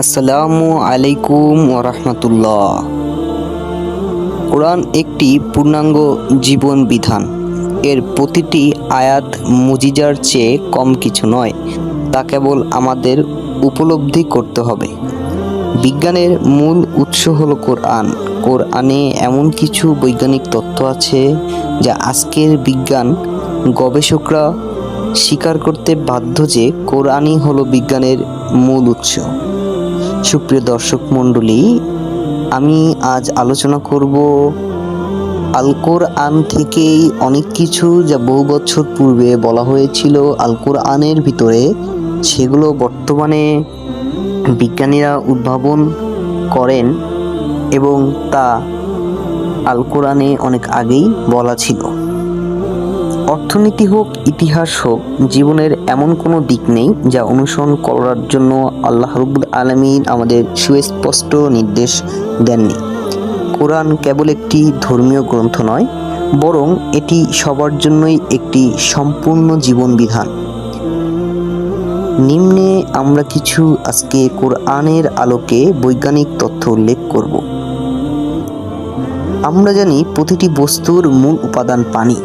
আসসালামু আলাইকুম ওরহমতুল্লাহ। কোরআন একটি পূর্ণাঙ্গ জীবন বিধান। এর প্রতিটি আয়াত মুজিজার চেয়ে কম কিছু নয়, তা কেবল আমাদের উপলব্ধি করতে হবে। বিজ্ঞানের মূল উৎস হল কোরআন। কোরআনে এমন কিছু বৈজ্ঞানিক তথ্য আছে যা আজকের বিজ্ঞান গবেষকরা স্বীকার করতে বাধ্য যে কোরআনই হলো বিজ্ঞানের মূল উৎস। সুপ্রিয় দর্শক মণ্ডলী, আমি আজ আলোচনা করব আল কোরআন থেকেই অনেক কিছু যা বহু বছর পূর্বে বলা হয়েছিল আল কোরআনের ভিতরে। সেগুলো বর্তমানে বিজ্ঞানীরা উদ্ভাবন করেন এবং তা আল কোরআনে অনেক আগেই বলা ছিল। অর্থনীতি হোক, ইতিহাস হোক, জীবনের এমন কোনো দিক নেই যা অনুসরণ করার জন্য আল্লাহ রব্বুল আলমিন আমাদের সুস্পষ্ট নির্দেশ দেননি। কোরআন কেবল একটি ধর্মীয় গ্রন্থ নয়, বরং এটি সবার জন্যই একটি সম্পূর্ণ জীবন বিধান নিম্নে আমরা কিছু আজকে কোরআনের আলোকে বৈজ্ঞানিক তথ্য উল্লেখ করব। আমরা জানি প্রতিটি বস্তুর মূল উপাদান পানি।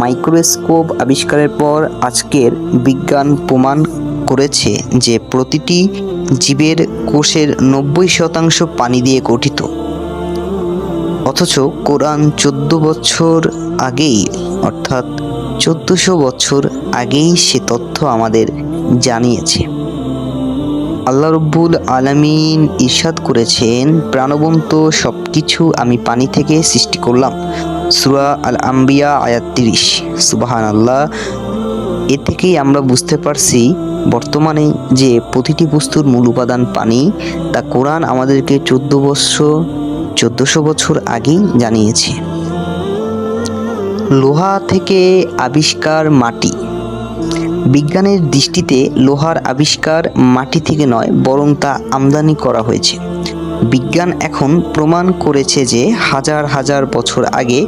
মাইক্রোস্কোপ আবিষ্কারের পর আজকের বিজ্ঞান প্রমাণ করেছে যে প্রতিটি জীবের কোষের নব্বই শতাংশ পানি দিয়ে গঠিত। অথচ কোরআন চোদ্দ বছর আগেই, অর্থাৎ চোদ্দশো বছর আগেই সে তথ্য আমাদের জানিয়েছে। আল্লাহ রব্বুল আলামিন ইরশাদ করেছেন, প্রাণবন্ত সব কিছু আমি পানি থেকে সৃষ্টি করলাম। সুরা আল আম্বিয়া আয়াত তিরিশ। সুবাহান আল্লাহ এ থেকেই আমরা বুঝতে পারছি, বর্তমানে যে প্রতিটি বস্তুর মূল উপাদান পানি, তা কোরআন আমাদেরকে চোদ্দ বছর চোদ্দশো বছর আগেই জানিয়েছে। লোহা থেকে আবিষ্কার মাটি। বিজ্ঞানের দৃষ্টিতে লোহার আবিষ্কার মাটি থেকে নয়, বরং তা আমদানি করা হয়েছে। বিজ্ঞান এখন প্রমাণ করেছে যে হাজার হাজার বছর আগে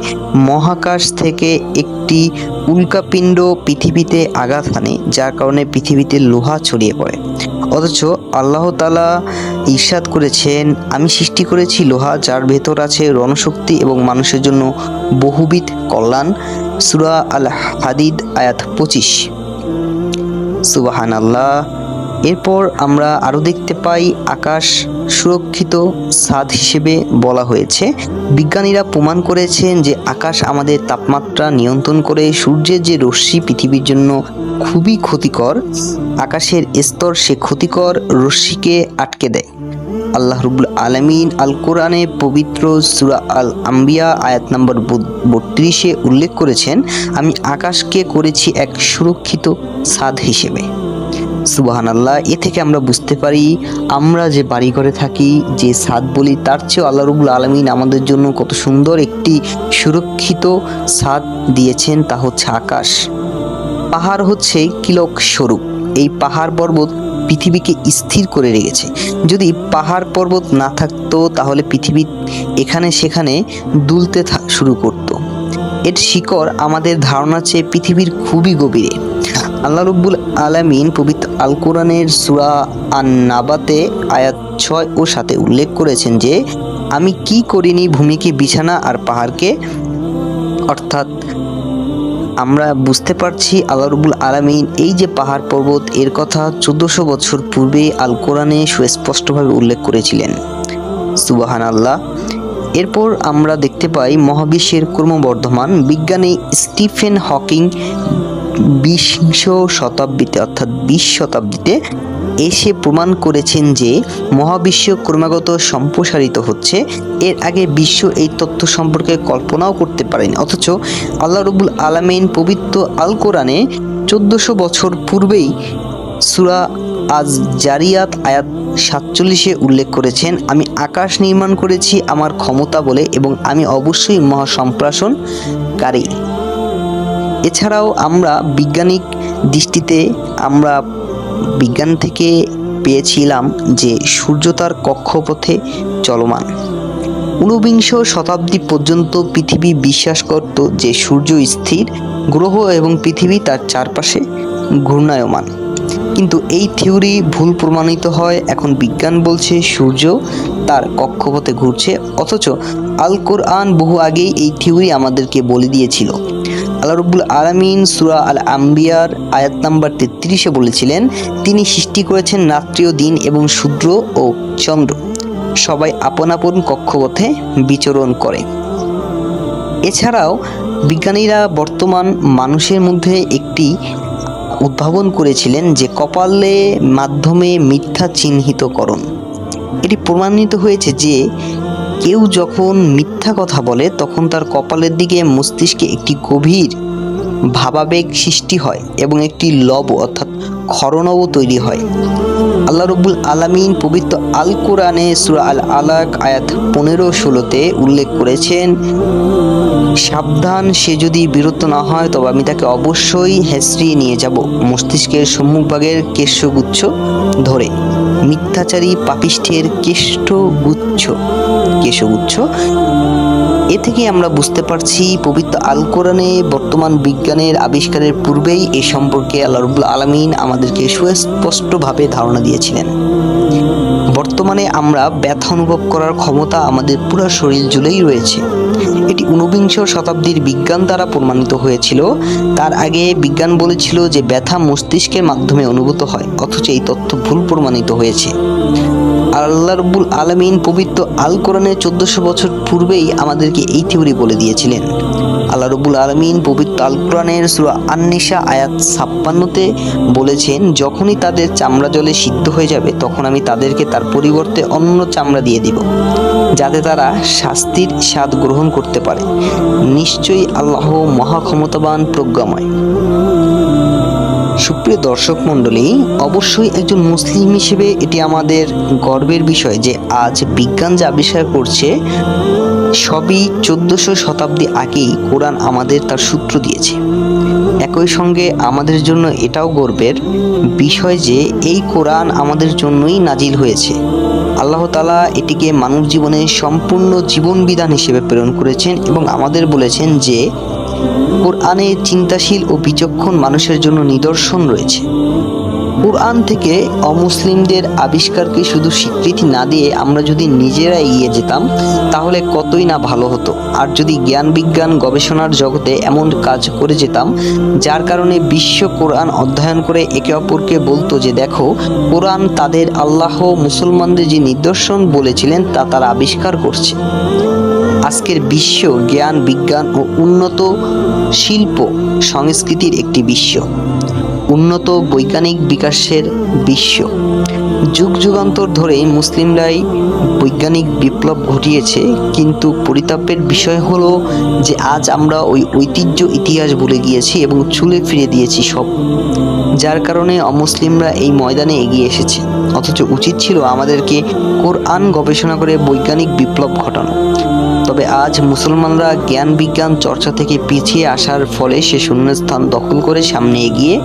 মহাকাশ থেকে একটি উল্কাপিণ্ড পৃথিবীতে আঘাত হানে, যার কারণে পৃথিবীতে লোহা ছড়িয়ে পড়ে। অথচ আল্লাহ তালা ঈর্ষাদ করেছেন, আমি সৃষ্টি করেছি লোহা, যার ভেতর আছে রণশক্তি এবং মানুষের জন্য বহুবিধ কল্যাণ। সুরা আল হাদিদ আয়াত পঁচিশ। সুবাহান আল্লাহ এরপর আমরা আরও দেখতে পাই আকাশ সুরক্ষিত স্বাদ হিসেবে বলা হয়েছে। বিজ্ঞানীরা প্রমাণ করেছেন যে আকাশ আমাদের তাপমাত্রা নিয়ন্ত্রণ করে, সূর্যের যে রশ্মি পৃথিবীর জন্য খুবই ক্ষতিকর, আকাশের স্তর সে ক্ষতিকর রশ্মিকে আটকে দেয়। আল্লাহ রুবুল আলমিন আল কোরআনে পবিত্র সুরা আল আম্বিয়া আয়াত নম্বর বত্রিশে উল্লেখ করেছেন, আমি আকাশকে করেছি এক সুরক্ষিত স্বাদ হিসেবে। সুবাহান আল্লাহ এ থেকে আমরা বুঝতে পারি, আমরা যে বাড়ি ঘরে থাকি, যে ছাদ বলি, তার চেয়েও আল্লাহ রবুল আলমিন আমাদের জন্য কত সুন্দর একটি সুরক্ষিত ছাদ দিয়েছেন, তা হচ্ছে আকাশ। পাহাড় হচ্ছে কিলক স্বরূপ। এই পাহাড় পর্বত পৃথিবীকে স্থির করে রেখেছে। যদি পাহাড় পর্বত না থাকতো, তাহলে পৃথিবী এখানে সেখানে দুলতে শুরু করত। এর শিকড় আমাদের ধারণা চেয়ে পৃথিবীর খুবই গভীরে। আল্লাহ রব্বুল আলামিন পবিত্র আল কোরআনের সুরা আন নাবাতে আয়াত ছয় ও সাথে উল্লেখ করেছেন যে, আমি কি করিনি ভূমিকে, বিছানা আর পাহাড়কে? অর্থাৎ আমরা বুঝতে পারছি আল্লাহ রবুল আলমিন এই যে পাহাড় পর্বত, এর কথা চোদ্দশো বছর পূর্বে আল কোরআনে সুস্পষ্টভাবে উল্লেখ করেছিলেন। সুবাহান আল্লাহ এরপর আমরা দেখতে পাই মহাবিশ্বের ক্রমবর্ধমান বিজ্ঞানী স্টিফেন হকিং বিংশ শতাব্দীতে, অর্থাৎ বিশ শতাব্দীতে এসে প্রমাণ করেছেন যে মহাবিশ্ব ক্রমাগত সম্প্রসারিত হচ্ছে। এর আগে বিশ্ব এই তথ্য সম্পর্কে কল্পনাও করতে পারেনি। অথচ আল্লাহ রবুল আলমিন পবিত্র আল কোরআনে চোদ্দশো বছর পূর্বেই সুরা আজ জারিয়াত আয়াত সাতচল্লিশে উল্লেখ করেছেন, আমি আকাশ নির্মাণ করেছি, আমার ক্ষমতা বলে, এবং আমি অবশ্যই মহাসম্প্রাসনকারী এছাড়াও আমরা বৈজ্ঞানিক দৃষ্টিতে আমরা বিজ্ঞান থেকে পেয়েছিলাম যে সূর্য তার কক্ষপথে চলমান। ঊনবিংশ শতাব্দী পর্যন্ত পৃথিবী বিশ্বাস করত যে সূর্য স্থির, গ্রহ এবং পৃথিবী তার চারপাশে ঘূর্ণায়মান। কিন্তু এই থিওরি ভুল প্রমাণিত হয়। এখন বিজ্ঞান বলছে সূর্য তার কক্ষপথে ঘুরছে। অথচ আল কোরআন বহু আগেই এই থিওরি আমাদেরকে বলে দিয়েছিল। আল্লাহ রব্বুল আলমিন সুরা আল আম্বিয়ার আয়াত নাম্বার তেত্রিশে বলেছিলেন, তিনি সৃষ্টি করেছেন রাত্রিও দিন এবং সূর্য ও চন্দ্র। সবাই আপন আপন কক্ষপথে বিচরণ করে। এছাড়াও, বিজ্ঞানীরা বর্তমান মানুষের মধ্যে একটি উদ্ভাবন করেছিলেন যে কপালে মাধ্যমে মিথ্যা চিহ্নিতকরণ। এটি প্রমাণিত হয়েছে যে কেউ যখন মিথ্যা কথা বলে, তখন তার কপালের দিকে মস্তিষ্কে একটি গভীর ভাবাবেগ সৃষ্টি হয় এবং একটি লব অর্থাৎ ক্ষরণও তৈরি হয়। আল্লাহ রব্বুল আলামিন পবিত্র আল কোরআনে সুরা আল আলাক আয়াত পনেরো ষোলোতে উল্লেখ করেছেন, সাবধান সে যদি বিরত না হয়, তবে আমি তাকে অবশ্যই হেসড়িয়ে নিয়ে যাব। মস্তিষ্কের সম্মুখভাগের কেশগুচ্ছ ধরে। মিথ্যাচারী পাপিষ্ঠের কেষ্টগুচ্ছ কেশগুচ্ছ এ থেকে আমরা বুঝতে পারছি, পবিত্র আল কোরআনে বর্তমান বিজ্ঞানের আবিষ্কারের পূর্বেই এ সম্পর্কে আল্লাহ রবুল আলমিন আমাদেরকে সুস্পষ্টভাবে ধারণা দিয়েছিলেন বর্তমানে আমরা ব্যথা অনুভব করার ক্ষমতা আমাদের পুরো শরীর জুড়েই রয়েছে। এটি ঊনবিংশ শতাব্দীর বিজ্ঞান দ্বারা প্রমাণিত হয়েছিল। তার আগে বিজ্ঞান বলেছিল যে ব্যথা মস্তিষ্কের মাধ্যমে অনুভূত হয়, অথচ এই তথ্য ভুল প্রমাণিত হয়েছে। আল্লাহ রব্বুল আলমিন পবিত্র আল কোরআনের চোদ্দশো বছর পূর্বেই আমাদেরকে এই থিওরি বলে দিয়েছিলেন। আল্লাহ রবুল আলমিন পবিত্র কোরআনের সুরা আন্নিশা আয়াত ছাপ্পান্নতে বলেছেন, যখনই তাদের চামড়া জলে সিদ্ধ হয়ে যাবে, তখন আমি তাদেরকে তার পরিবর্তে অন্য চামড়া দিয়ে দিব, যাতে তারা শাস্তির স্বাদ গ্রহণ করতে পারে। নিশ্চয়ই আল্লাহ মহাক্ষমতাবান প্রজ্ঞাময়। সুপ্রিয় দর্শক মণ্ডলী, অবশ্যই একজন মুসলিম হিসেবে এটি আমাদের গর্বের বিষয় যে আজ বিজ্ঞান যে আবিষ্কার করছে, সবই চোদ্দশো শতাব্দী আগেই কোরআন আমাদের তার সূত্র দিয়েছে। একই সঙ্গে আমাদের জন্য এটাও গর্বের বিষয় যে এই কোরআন আমাদের জন্যই নাজিল হয়েছে। আল্লাহ তালা এটিকে মানব জীবনের সম্পূর্ণ জীবন বিধান হিসেবে প্রেরণ করেছেন এবং আমাদের বলেছেন যে কোরআনে চিন্তাশীল ও বিচক্ষণ মানুষের জন্য নিদর্শন রয়েছে। কোরআন থেকে অমুসলিমদের আবিষ্কারকে শুধু স্বীকৃতি না দিয়ে আমরা যদি নিজেরা এগিয়ে যেতাম, তাহলে কতই না ভালো হতো। আর যদি জ্ঞান বিজ্ঞান গবেষণার জগতে এমন কাজ করে যেতাম, যার কারণে বিশ্ব কোরআন অধ্যয়ন করে একে অপরকে বলতো যে, দেখো, কোরআন তাদের আল্লাহ মুসলমানদের যে নিদর্শন বলেছিলেন, তা তারা আবিষ্কার করছে। আজকের বিশ্ব জ্ঞান, বিজ্ঞান ও উন্নত শিল্প সংস্কৃতির একটি বিশ্ব। উন্নত বৈজ্ঞানিক বিকাশের বিশ্ব। যুগ, যুগান্তর ধরে মুসলিমরাই বৈজ্ঞানিক বিপ্লব ঘটিয়েছে, কিন্তু পরিতাপের বিষয় হলো যে আজ আমরা ওই ঐতিহ্য ইতিহাস ভুলে গিয়েছি এবং চুলে ফিরে দিয়েছি সব, যার কারণে অমুসলিমরা এই ময়দানে এগিয়ে এসেছে। অথচ উচিত ছিল আমাদেরকে কোরআন গবেষণা করে বৈজ্ঞানিক বিপ্লব ঘটানো। তবে আজ মুসলমানরা জ্ঞান বিজ্ঞান চর্চা থেকে পিছিয়ে আসার ফলে সে শূন্যস্থান দখল করে সামনে এগিয়ে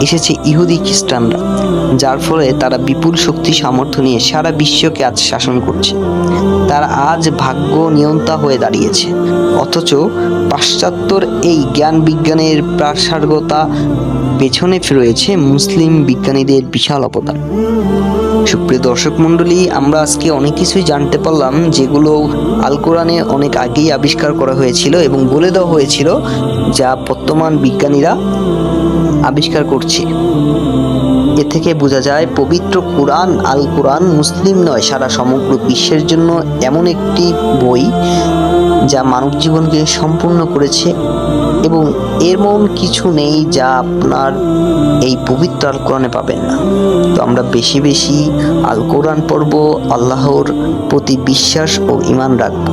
এসেছে ইহুদি খ্রিস্টানরা, যার ফলে তারা বিপুল শক্তি সামর্থ্য নিয়ে সারা বিশ্বকে আজ শাসন করছে। তারা আজ ভাগ্য নিয়ন্তা হয়ে দাঁড়িয়েছে। অথচ পাশ্চাত্যর এই জ্ঞান বিজ্ঞানের প্রাসার্গতা পেছনে রয়েছে মুসলিম বিজ্ঞানীদের বিশাল অবদান। সুপ্রিয় দর্শক মণ্ডলী, আমরা আজকে অনেক কিছুই জানতে পারলাম, যেগুলো আল কোরআনে অনেক আগেই আবিষ্কার করা হয়েছিল এবং বলে দেওয়া হয়েছিল যা বর্তমান বিজ্ঞানীরা আবিষ্কার করছে। এ থেকে বোঝা যায়, পবিত্র কোরআন আল কোরআন মুসলিম নয়, সারা সমগ্র বিশ্বের জন্য এমন একটি বই যা মানব জীবনকে সম্পূর্ণ করেছে এবং এমন কিছু নেই যা আপনার এই পবিত্র আল কোরআনে পাবেন না। তো আমরা বেশি বেশি আল কোরআন পর্ব আল্লাহর প্রতি বিশ্বাস ও ইমান রাখব।